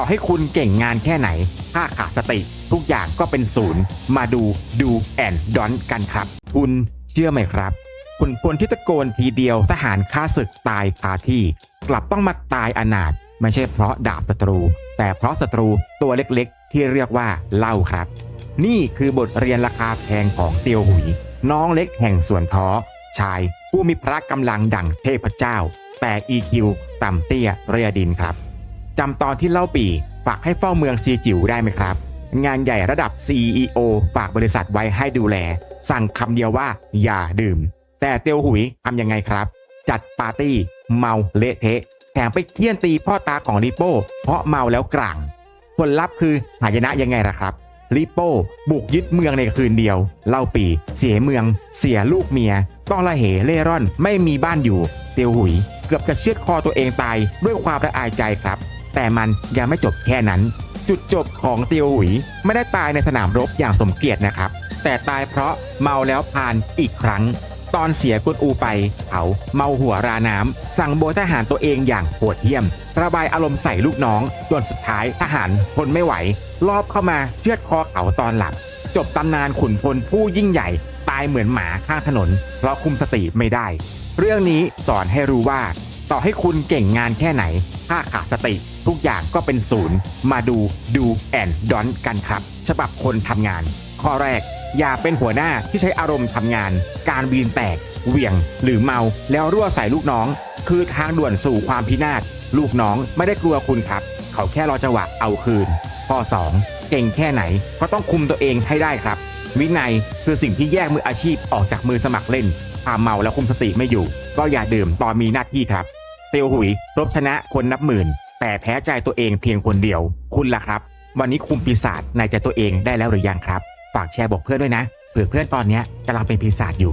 ต่อให้คุณเก่งงานแค่ไหน ถ้าขาดสติ ทุกอย่างก็เป็นศูนย์ มาดูดูแอนดอนกันครับ คุณเชื่อไหมครับ คุณพลที่ตะโกนทีเดียวทหารฆ่าศึกตายคาที่ กลับต้องมาตายอนาถไม่ใช่เพราะดาบศัตรู แต่เพราะศัตรูตัวเล็กๆ ที่เรียกว่าเล่าครับ นี่คือบทเรียนราคาแพงของเตียวหุย น้องเล็กแห่งสวนท้อชายผู้มีพระกำลังดั่งเทพเจ้า แต่ EQ ต่ำเตี้ยเรียดินครับ จำตอนที่เล่าปีฝากให้เฝ้าเมืองซีจิ๋วได้ไหมครับ งานใหญ่ระดับ CEO ฝากบริษัทไว้ให้ดูแล สั่งคำเดียวว่าอย่าดื่ม แต่เตียวหุยทำยังไงครับ จัดปาร์ตี้ เมาเละเทะแถมไปเคี่ยนตีพ่อตาของริโป้เพราะเมาแล้วกลางผลลัพธ์คือหายนะยังไงล่ะครับลิโป้บุกยึดเมืองในคืนเดียว เล่าปี เสียเมือง เสียลูกเมีย ต้องละเหเล่ร่อนไม่มีบ้านอยู่ เตียวหุย เกือบจะเชือดคอตัวเองตายด้วยความละอายใจครับ แต่มันยังไม่จบแค่นั้น จุดจบของเตียวหุยไม่ได้ตายในสนามรบอย่างสมเกียรตินะครับ แต่ตายเพราะเมาแล้วพานอีกครั้ง ตอนเสียกุนอูไปเขาเมาหัวราน้ำสั่งโบยทหารตัวเองอย่างโหดเหี้ยม ระบายอารมณ์ใส่ลูกน้องจนสุดท้ายทหารทนไม่ไหว รอบเข้ามาเชือดคอเขาตอนหลับ จบตำนานขุนพลผู้ยิ่งใหญ่ตายเหมือนหมาข้างถนน เพราะคุมสติไม่ได้ เรื่องนี้สอนให้รู้ว่า ต่อให้คุณเก่งงานแค่ไหน ถ้าขาดสติ ทุกอย่างก็เป็นศูนย์ มาดูดูแอนดอนกันครับ ฉบับคนทำงาน ข้อแรก อย่าเป็นหัวหน้าที่ใช้อารมณ์ทำงาน การวีนแตก เหวี่ยง หรือเมาแล้วรั่วใส่ลูกน้อง คือทางด่วนสู่ความพินาศลูกน้องไม่ได้กลัวคุณครับ เขาแค่รอจังหวะเอาคืน ข้อ 2 เก่งแค่ไหนก็ต้องคุมตัวเองให้ได้ครับ วินัยคือสิ่งที่แยกมืออาชีพออกจากมือสมัครเล่นถ้าเมาแล้วคุมสติไม่อยู่ ก็อย่าดื่มตอนมีหน้าที่ครับ เตียวหุยรบชนะคนนับหมื่น แต่แพ้ใจตัวเองเพียงคนเดียว คุณล่ะครับ วันนี้คุมปีศาจในใจตัวเองได้แล้วหรือยังครับ ฝากแชร์บอกเพื่อนด้วยนะเผื่อเพื่อนตอนนี้กำลังเป็นปีศาจอยู่